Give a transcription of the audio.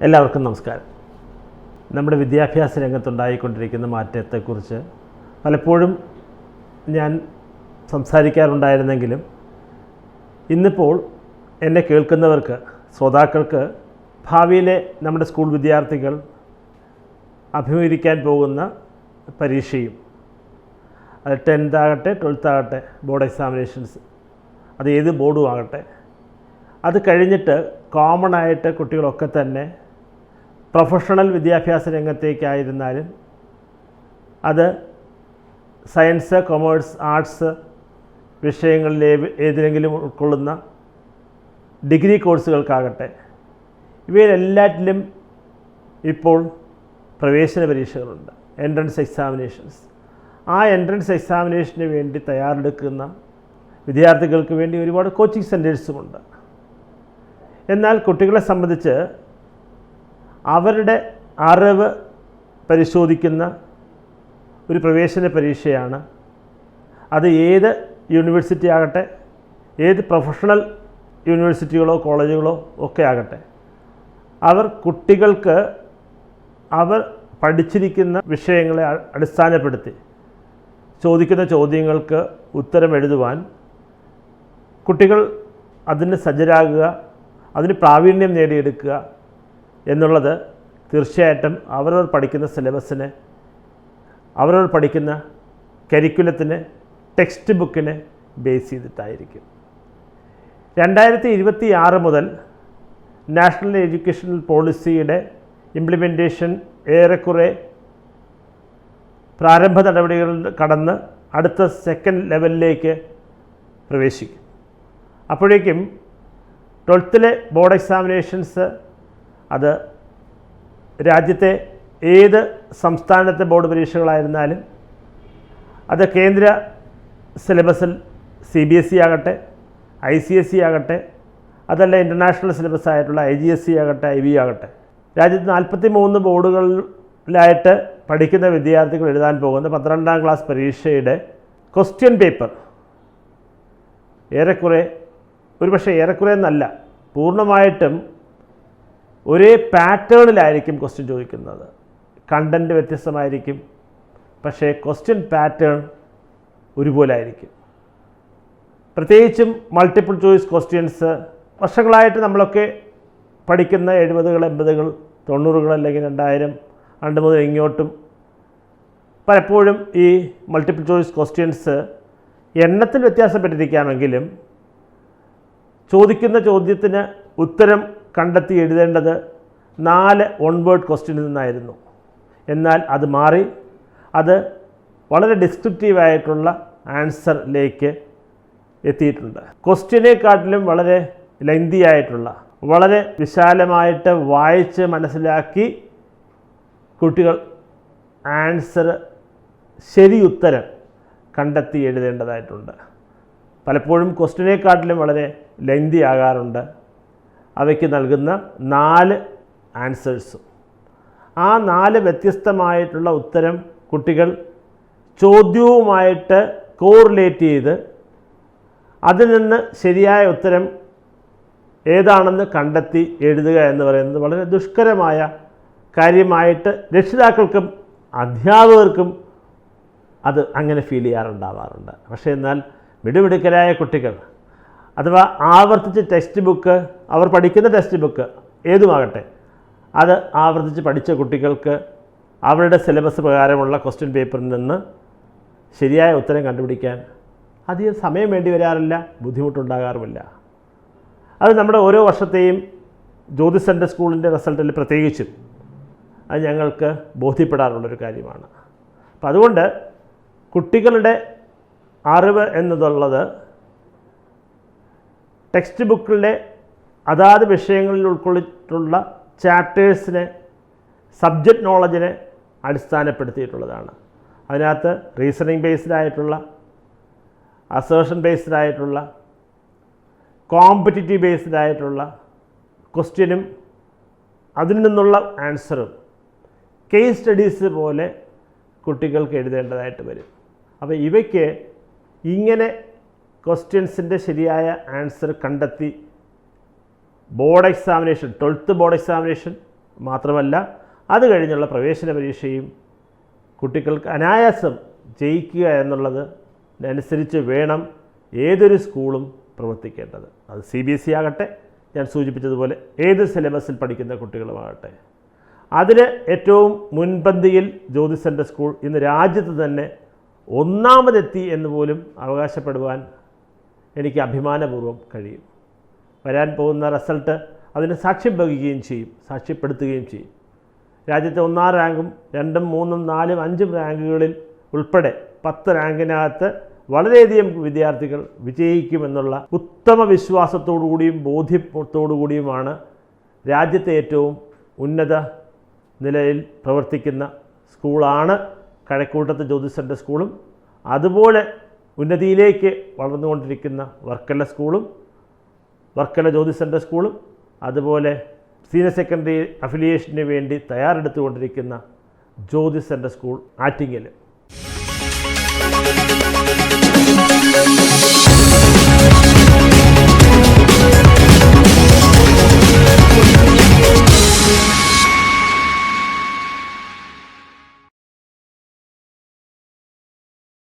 എല്ലാവർക്കും നമസ്കാരം. നമ്മുടെ വിദ്യാഭ്യാസ രംഗത്തുണ്ടായിക്കൊണ്ടിരിക്കുന്ന മാറ്റത്തെക്കുറിച്ച് പലപ്പോഴും ഞാൻ സംസാരിക്കാറുണ്ടായിരുന്നെങ്കിലും ഇന്നിപ്പോൾ എന്നെ കേൾക്കുന്നവർക്ക് ശ്രോതാക്കൾക്ക് ഭാവിയിലെ നമ്മുടെ സ്കൂൾ വിദ്യാർത്ഥികൾ അഭിമുഖീകരിക്കാൻ പോകുന്ന പരീക്ഷയും അത് ടെൻത്ത് ആകട്ടെ ട്വൽത്ത് ആകട്ടെ ബോർഡ് എക്സാമിനേഷൻസ് അത് ഏത് ബോർഡും ആകട്ടെ അത് കഴിഞ്ഞിട്ട് കോമൺ ആയിട്ട് കുട്ടികളൊക്കെ തന്നെ പ്രൊഫഷണൽ വിദ്യാഭ്യാസ രംഗത്തേക്കായിരുന്നാലും അത് സയൻസ് കൊമേഴ്സ് ആർട്സ് വിഷയങ്ങളിൽ ഏതിനെങ്കിലും ഉൾക്കൊള്ളുന്ന ഡിഗ്രി കോഴ്സുകൾക്കാകട്ടെ ഇവയിലെല്ലാറ്റിലും ഇപ്പോൾ പ്രവേശന പരീക്ഷകളുണ്ട് എൻട്രൻസ് എക്സാമിനേഷൻസ്. ആ എൻട്രൻസ് എക്സാമിനേഷന് വേണ്ടി തയ്യാറെടുക്കുന്ന വിദ്യാർത്ഥികൾക്ക് വേണ്ടി ഒരുപാട് കോച്ചിങ് സെന്റേഴ്സുമുണ്ട് എന്നാൽ കുട്ടികളെ സംബന്ധിച്ച് അവരുടെ അറിവ് പരിശോധിക്കുന്ന ഒരു പ്രവേശന പരീക്ഷയാണ്. അത് ഏത് യൂണിവേഴ്സിറ്റി ആകട്ടെ ഏത് പ്രൊഫഷണൽ യൂണിവേഴ്സിറ്റികളോ കോളേജുകളോ ഒക്കെ ആകട്ടെ അവർ കുട്ടികൾക്ക് അവർ പഠിച്ചിരിക്കുന്ന വിഷയങ്ങളെ അടിസ്ഥാനപ്പെടുത്തി ചോദിക്കുന്ന ചോദ്യങ്ങൾക്ക് ഉത്തരം എഴുതുവാൻ കുട്ടികൾ അതിന് സജ്ജരാകുക അതിന് പ്രാവീണ്യം നേടിയെടുക്കുക എന്നുള്ളത് തീർച്ചയായിട്ടും അവരവർ പഠിക്കുന്ന സിലബസിന് അവരവർ പഠിക്കുന്ന കരിക്കുലത്തിന് ടെക്സ്റ്റ് ബുക്കിനെ ബേസ് ചെയ്തിട്ടായിരിക്കും. രണ്ടായിരത്തി ഇരുപത്തി ആറ് മുതൽ നാഷണൽ എഡ്യൂക്കേഷണൽ പോളിസിയുടെ ഇംപ്ലിമെന്റേഷൻ ഏറെക്കുറെ പ്രാരംഭ നടപടികൾ കടന്ന് അടുത്ത സെക്കൻഡ് ലെവലിലേക്ക് പ്രവേശിക്കും. അപ്പോഴേക്കും ട്വൽത്തിലെ ബോർഡ് എക്സാമിനേഷൻസ് അത് രാജ്യത്തെ ഏത് സംസ്ഥാനത്തെ ബോർഡ് പരീക്ഷകളായിരുന്നാലും അത് കേന്ദ്ര സിലബസിൽ സി ബി എസ് ഇ ആകട്ടെ ഐ സി എസ് ഇ ആകട്ടെ അതല്ല ഇന്റർനാഷണൽ സിലബസ് ആയിട്ടുള്ള ഐ ജി എസ് സി ആകട്ടെ ഐ ബി ആകട്ടെ. രാജ്യത്ത് നാൽപ്പത്തി മൂന്ന് ബോർഡുകളിലായിട്ട് പഠിക്കുന്ന വിദ്യാർത്ഥികൾ എഴുതാൻ പോകുന്ന പന്ത്രണ്ടാം ക്ലാസ് പരീക്ഷയുടെ ക്വസ്റ്റ്യൻ പേപ്പർ. ഏറെക്കുറെ ഒരുപക്ഷെ ഏറെക്കുറെ എന്നല്ല പൂർണമായിട്ടും ഒരേ പാറ്റേണിലായിരിക്കും ക്വസ്റ്റ്യൻ ചോദിക്കുന്നത്. കണ്ടന്റ് വ്യത്യസ്തമായിരിക്കും. പക്ഷേ ക്വസ്റ്റ്യൻ പാറ്റേൺ ഒരുപോലെ ആയിരിക്കും പ്രത്യേകിച്ചും മൾട്ടിപ്പിൾ ചോയ്സ് ക്വസ്റ്റ്യൻസ് വർഷങ്ങളായിട്ട് നമ്മളൊക്കെ പഠിക്കുന്ന എഴുപതുകൾ എൺപതുകൾ തൊണ്ണൂറുകൾ അല്ലെങ്കിൽ രണ്ടായിരം രണ്ട് മുതൽ ഇങ്ങോട്ടും പലപ്പോഴും ഈ മൾട്ടിപ്പിൾ ചോയ്സ് ക്വസ്റ്റ്യൻസ് എണ്ണത്തിൽ വ്യത്യാസപ്പെട്ടിരിക്കാമെങ്കിലും ചോദിക്കുന്ന ചോദ്യത്തിന് ഉത്തരം കണ്ടെത്തി എഴുതേണ്ടത് നാല് വൺ വേർഡ് ക്വസ്റ്റ്യനിൽ നിന്നായിരുന്നു. എന്നാൽ അത് മാറി. അത് വളരെ ഡിസ്ക്രിപ്റ്റീവായിട്ടുള്ള ആൻസറിലേക്ക് എത്തിയിട്ടുണ്ട്. ക്വസ്റ്റ്യനെക്കാട്ടിലും വളരെ ലെങ്തി ആയിട്ടുള്ള വളരെ വിശാലമായിട്ട് വായിച്ച് മനസ്സിലാക്കി കുട്ടികൾ ആൻസർ ശരി ഉത്തരം കണ്ടെത്തി എഴുതേണ്ടതായിട്ടുണ്ട്. പലപ്പോഴും ക്വസ്റ്റ്യനെക്കാട്ടിലും വളരെ ലെങ്തി ആകാറുണ്ട്. അവയ്ക്ക് നൽകുന്ന നാല് ആൻസേഴ്സും. ആ നാല് വ്യത്യസ്തമായിട്ടുള്ള ഉത്തരം കുട്ടികൾ ചോദ്യവുമായിട്ട് കോറിലേറ്റ് ചെയ്ത് അതിൽ നിന്ന് ശരിയായ ഉത്തരം ഏതാണെന്ന് കണ്ടെത്തി എഴുതുക എന്ന് പറയുന്നത് വളരെ ദുഷ്കരമായ കാര്യമായിട്ട് രക്ഷിതാക്കൾക്കും അധ്യാപകർക്കും അത് അങ്ങനെ ഫീൽ ചെയ്യാറുണ്ടാവാറുണ്ട്. പക്ഷേ എന്നാൽ മിടുമിടുക്കരായ കുട്ടികൾ അഥവാ ആവർത്തിച്ച് ടെക്സ്റ്റ് ബുക്ക് അവർ പഠിക്കുന്ന ടെക്സ്റ്റ് ബുക്ക് ഏതുമാകട്ടെ അത് ആവർത്തിച്ച് പഠിച്ച കുട്ടികൾക്ക് അവരുടെ സിലബസ് പ്രകാരമുള്ള ക്വസ്റ്റ്യൻ പേപ്പറിൽ നിന്ന് ശരിയായ ഉത്തരം കണ്ടുപിടിക്കാൻ അധികം സമയം വേണ്ടി വരാറില്ല ബുദ്ധിമുട്ടുണ്ടാകാറുമില്ല. അത് നമ്മുടെ ഓരോ വർഷത്തെയും ജ്യോതി സെന്റർ സ്കൂളിന്റെ റിസൾട്ടിൽ പ്രത്യേകിച്ചും അത് ഞങ്ങൾക്ക് ബോധ്യപ്പെടാറുള്ളൊരു കാര്യമാണ്. അപ്പം അതുകൊണ്ട് കുട്ടികളുടെ അറിവ് എന്നതുള്ളത് ടെക്സ്റ്റ് ബുക്കിലെ അതാത് വിഷയങ്ങളിൽ ഉൾക്കൊള്ളിട്ടുള്ള ചാപ്റ്റേഴ്സിനെ സബ്ജക്റ്റ് നോളജിനെ അടിസ്ഥാനപ്പെടുത്തിയിട്ടുള്ളതാണ്. അതിനകത്ത് റീസണിങ് ബേസ്ഡ് ആയിട്ടുള്ള അസേഷൻ ബേസ്ഡ് ആയിട്ടുള്ള കോമ്പറ്റിറ്റീവ് ബേസ്ഡ് ആയിട്ടുള്ള ക്വസ്റ്റ്യനും അതിൽ നിന്നുള്ള ആൻസറും കേസ് സ്റ്റഡീസ് പോലെ കുട്ടികൾക്ക് എഴുതേണ്ടതായിട്ട് വരും. അപ്പോൾ ഇവയ്ക്ക് ഇങ്ങനെ ക്വസ്റ്റ്യൻസിന്റെ ശരിയായ ആൻസർ കണ്ടെത്തി board examination twelfth board examination മാത്രമല്ല അത് കഴിഞ്ഞുള്ള പ്രവേശന പരീക്ഷയും കുട്ടികൾക്ക് അനായാസം ജയിക്കുക എന്നുള്ളത് അനുസരിച്ച് വേണം ഏതൊരു സ്കൂളും പ്രവർത്തിക്കേണ്ടത്. അത് സി ബി എസ് ഇ ആകട്ടെ ഞാൻ സൂചിപ്പിച്ചതുപോലെ ഏത് സിലബസിൽ പഠിക്കുന്ന കുട്ടികളുമാകട്ടെ. അതിന് ഏറ്റവും മുൻപന്തിയിൽ ജ്യോതിസന്റെ സ്കൂൾ ഇന്ന് രാജ്യത്ത് തന്നെ ഒന്നാമതെത്തി എന്ന് പോലും അവകാശപ്പെടുവാൻ എനിക്ക് അഭിമാനപൂർവം കഴിയും. വരാൻ പോകുന്ന റിസൾട്ട് അതിന് സാക്ഷ്യം വഹിക്കുകയും ചെയ്യും സാക്ഷ്യപ്പെടുത്തുകയും ചെയ്യും. രാജ്യത്തെ ഒന്നാം റാങ്കും രണ്ടും മൂന്നും നാലും അഞ്ചും റാങ്കുകളിൽ ഉൾപ്പെടെ പത്ത് റാങ്കിനകത്ത് വളരെയധികം വിദ്യാർത്ഥികൾ വിജയിക്കുമെന്നുള്ള ഉത്തമ വിശ്വാസത്തോടു കൂടിയും ബോധ്യത്തോടു കൂടിയുമാണ് രാജ്യത്തെ ഏറ്റവും ഉന്നത നിലയിൽ പ്രവർത്തിക്കുന്ന സ്കൂളാണ്. കഴക്കൂട്ടത്ത് ജ്യോതിസന്റെ സ്കൂളും. അതുപോലെ ഉന്നതിയിലേക്ക് വളർന്നുകൊണ്ടിരിക്കുന്ന വർക്കല സ്കൂളും വർക്കല ജ്യോതി സെന്റർ സ്കൂളും അതുപോലെ സീനിയർ സെക്കൻഡറി അഫിലിയേഷന് വേണ്ടി തയ്യാറെടുത്തുകൊണ്ടിരിക്കുന്ന ജ്യോതി സെന്റർ സ്കൂൾ ആറ്റിങ്ങൽ